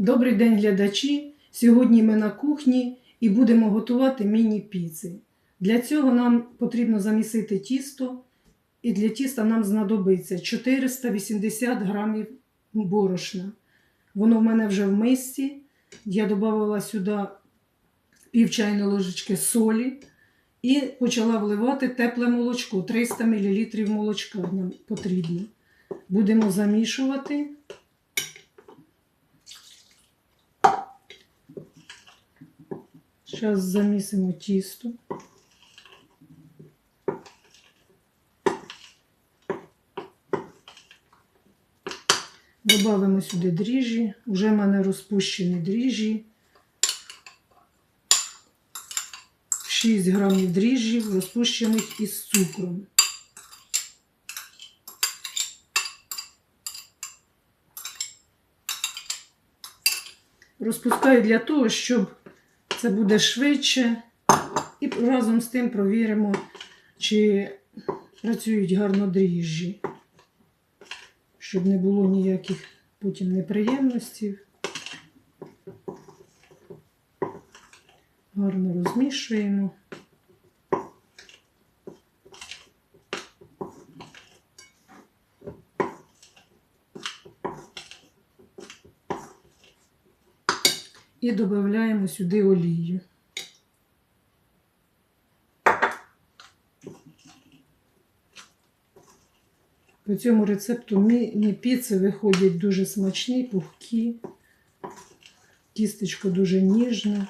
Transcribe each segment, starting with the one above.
Добрий день, глядачі! Сьогодні ми на кухні і будемо готувати міні-піци. Для цього нам потрібно замісити тісто, і для тіста нам знадобиться 480 грамів борошна. Воно в мене вже в мисці. Я додавала сюди пів чайної ложечки солі і почала вливати тепле молочко. 300 мл молочка нам потрібно. Будемо замішувати. Зараз замісимо тісто. Добавимо сюди дріжджі. Уже в мене розпущені дріжджі. 6 грамів дріжджів, розпущених із цукром. Розпускаю для того, щоб це буде швидше. І разом з тим провіримо, чи працюють гарно дріжджі, щоб не було ніяких потім неприємностей. Гарно розмішуємо. І додаємо сюди олію. По цьому рецепту мені піци виходять дуже смачні, пухкі, тістечко дуже ніжне.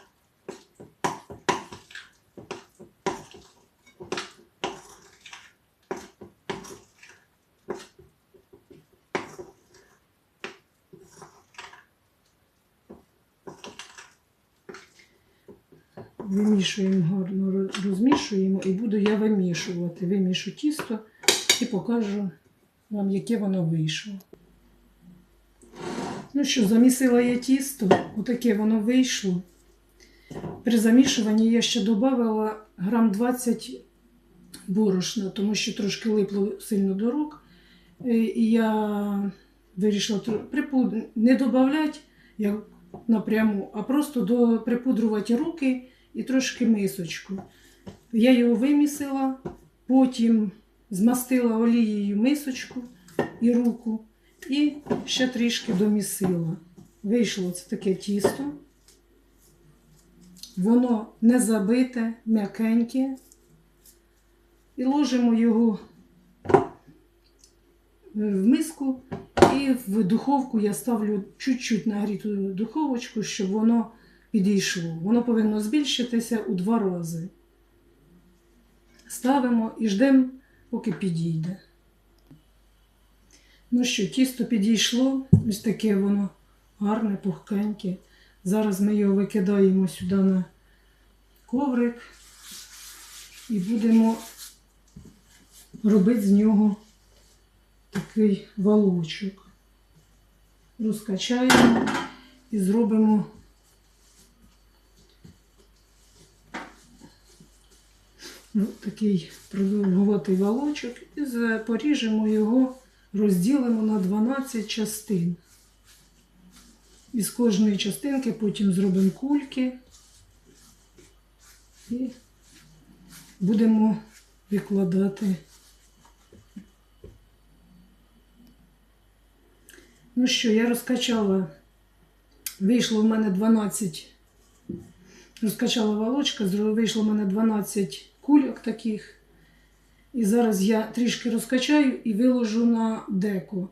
Вимішуємо гарно, розмішуємо і буду я вимішувати. Вимішу тісто і покажу вам, яке воно вийшло. Ну що, замісила я тісто, отаке воно вийшло. При замішуванні я ще додавала грам 20 борошна, тому що трошки липло сильно до рук. Е, І я вирішила не додавати як напряму, а просто припудрувати руки і трошки мисочку. Я його вимісила, потім змастила олією мисочку і руку, і ще трішки домісила. Вийшло це таке тісто. Воно не забите, м'якеньке. І ложимо його в миску, і в духовку я ставлю чуть-чуть нагріту духовочку, щоб воно підійшло. Воно повинно збільшитися у два рази. Ставимо і ждемо, поки підійде. Ну що, тісто підійшло, ось таке воно гарне, пухкеньке. Зараз ми його викидаємо сюди на коврик і будемо робити з нього такий валочок. Розкачаємо і зробимо ну, такий продовгуватий валочок і поріжемо його, розділимо на 12 частин. Із кожної частинки потім зробимо кульки і будемо викладати. Ну що, я розкачала, вийшло в мене 12, розкачала волочка, вийшло в мене 12 кульок таких. І зараз я трішки розкачаю і виложу на деко.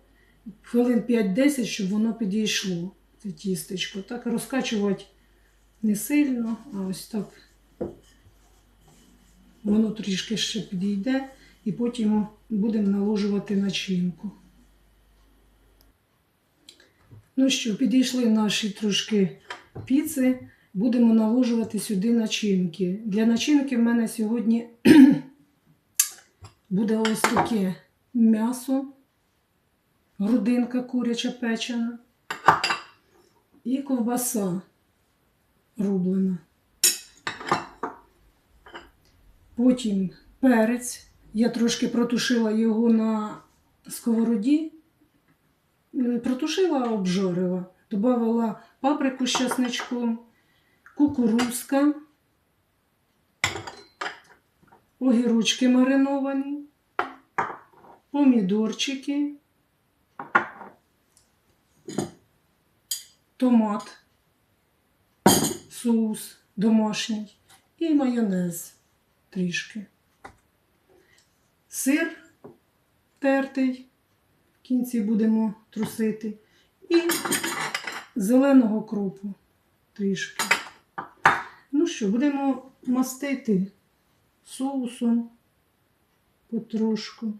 Хвилин 5-10, щоб воно підійшло, це тістечко. Так розкачувати не сильно, а ось так. Воно трішки ще підійде, і потім будемо наложувати начинку. Ну що, підійшли наші трошки піци. Будемо наложувати сюди начинки. Для начинки в мене сьогодні буде ось таке м'ясо, грудинка куряча печена і ковбаса рублена. Потім перець. Я трошки протушила його на сковороді. Не Протушила, обжарила. Добавила паприку з часничком, кукурузка, огірочки мариновані, помідорчики, томат, соус домашній. І майонез трішки. Сир тертий, в кінці будемо трусити, і зеленого кропу трішки. Ну що, будемо мастити соусом потрошку.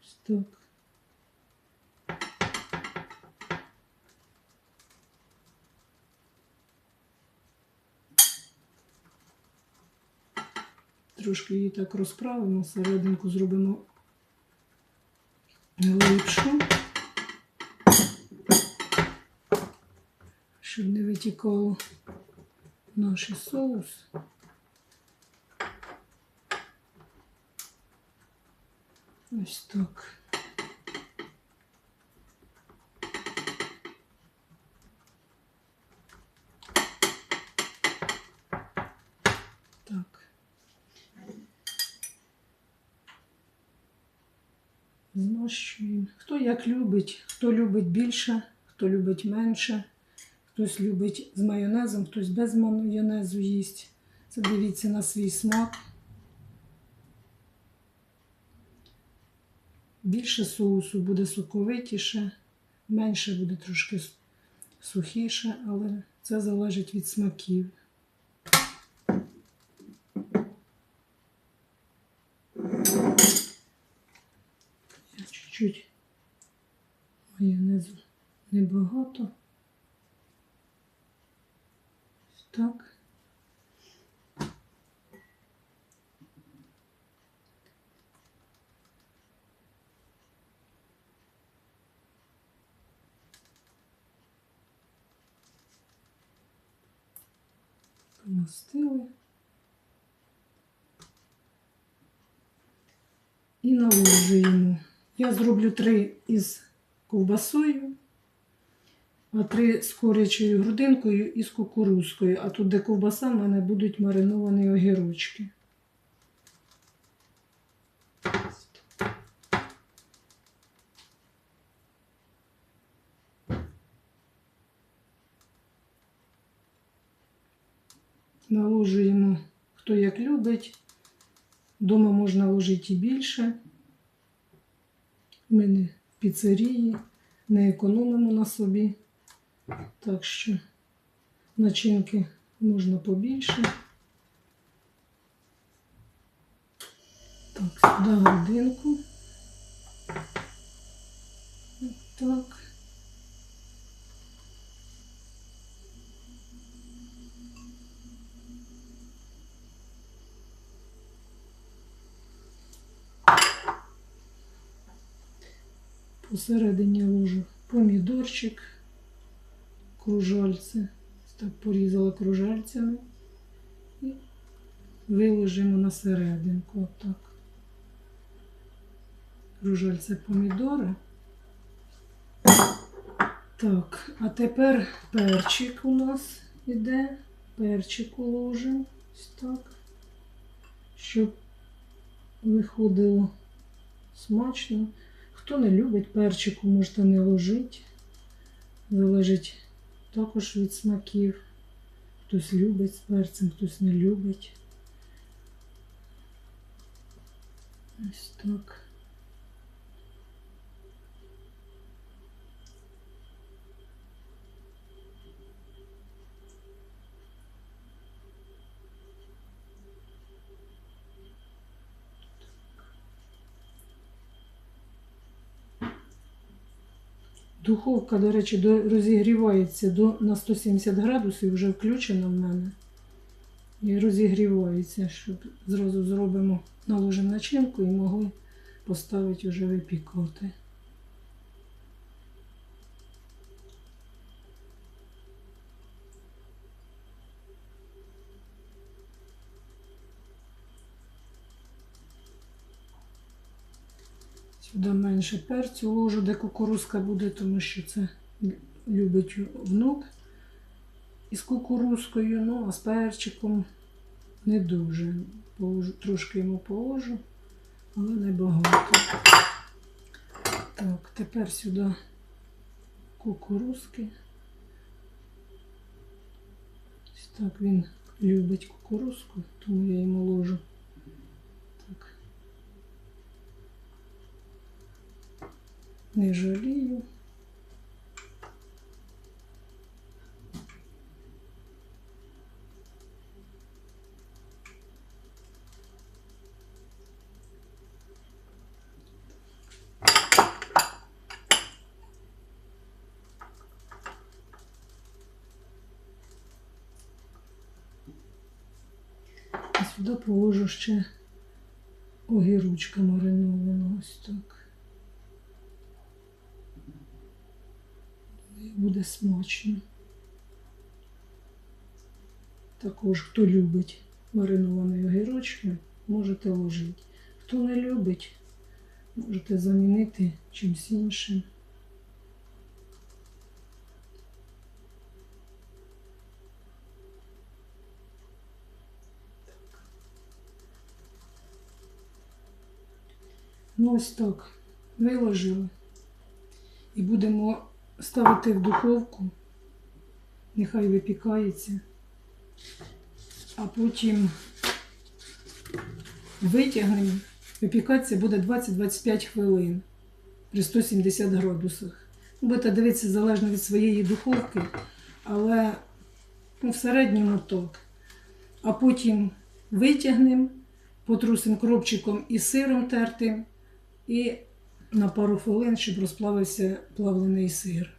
Ось так. Трошки її так розправимо, серединку зробимо щоб наш соус. Ось так. Так. Змащуємо. Хто як любить, хто любить більше, хто любить менше, хтось любить з майонезом, хтось без майонезу їсть. Це дивіться на свій смак. Більше соусу буде соковитіше, менше буде трошки сухіше, але це залежить від смаків. Чуть-чуть майонезу небагато. Ось Так. Помастили. І наложуємо. Я зроблю три із ковбасою, а три з курячою грудинкою і з кукурузкою. А тут, де ковбаса, в мене будуть мариновані огірочки. Наложуємо, хто як любить. Дома можна ложити і більше. Ми не піцерії, не економимо на собі. Так що начинки можна побільше. Так, сюди годинку. Так. Посередині ложу помідорчик, кружальце. Так порізала кружальцями і виложимо на серединку. Отак. Кружальце помідори. Так, а тепер перчик у нас іде. Перчик уложимо. Ось так. Щоб виходило смачно. Хто не любить перчику, можете не ложити. Залежить також від смаків. Хтось любить з перцем, хтось не любить. Ось так. Духовка, до речі, розігрівається до, на 170 градусів, вже включена в мене. І розігрівається, щоб зразу зробимо, наложимо начинку і могли поставити вже випікати. Сюди менше перцю ложу, де кукурузка буде, тому що це любить внук із кукурузкою, ну а з перчиком не дуже. Положу, трошки йому положу, але не багато. Так, тепер сюди кукурузки. Так він любить кукурузку, тому я йому ложу. Не жалію. Сюди положу ще огірочка маринованого ось так. І Буде смачно. Також, хто любить маринований огірочки, можете ложити. Хто не любить, можете замінити чимось іншим. Ну, ось так. Виложили. І будемо ставити в духовку. Нехай випікається. А потім витягнемо. Випікатися буде 20-25 хвилин при 170 градусах. Будете дивитися залежно від своєї духовки, але ну, в середньому так. А потім витягнемо, потрусимо кропчиком і сиром тертим, і на пару хвилин, щоб розплавився плавлений сир.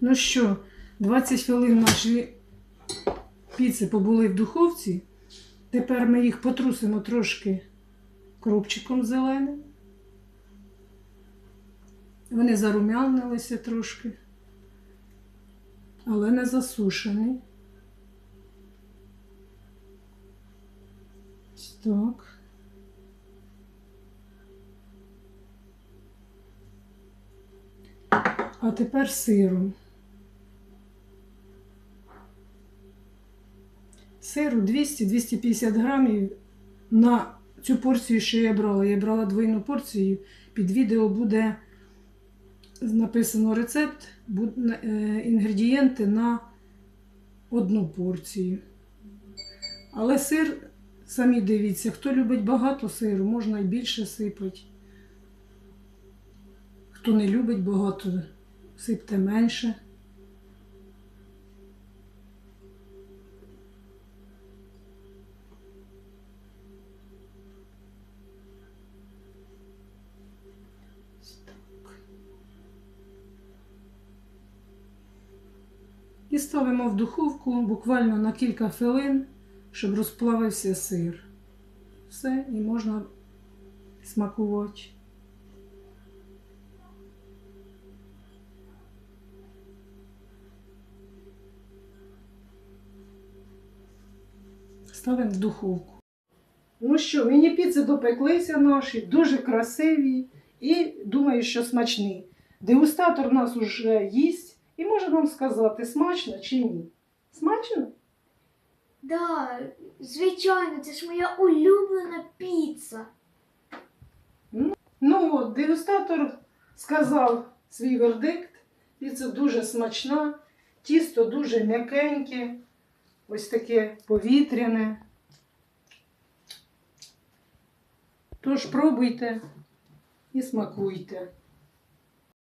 Ну що, 20 хвилин наші піци побули в духовці. Тепер ми їх потрусимо трошки кропчиком зеленим. Вони зарум'янилися трошки, але не засушені. Так. А тепер сиром. Сиру 200-250 грамів на цю порцію, що я брала. Я брала двойну порцію. Під відео буде написано рецепт, е, інгредієнти на одну порцію. Але сир, самі дивіться, хто любить багато сиру, можна і більше сипати. Хто не любить багато, сипте менше. І ставимо в духовку буквально на кілька хвилин, щоб розплавився сир. Все, і можна смакувати. Ставимо в духовку. Ну що, міні-піци допеклися наші, дуже красиві і думаю, що смачні. Дегустатор нас уже їсть і може нам сказати, смачно чи ні. Смачно? Да, звичайно, це ж моя улюблена піца. Ну от, дегустатор сказав свій вердикт. Піца дуже смачна, тісто дуже м'якеньке, ось таке повітряне. Тож пробуйте і смакуйте.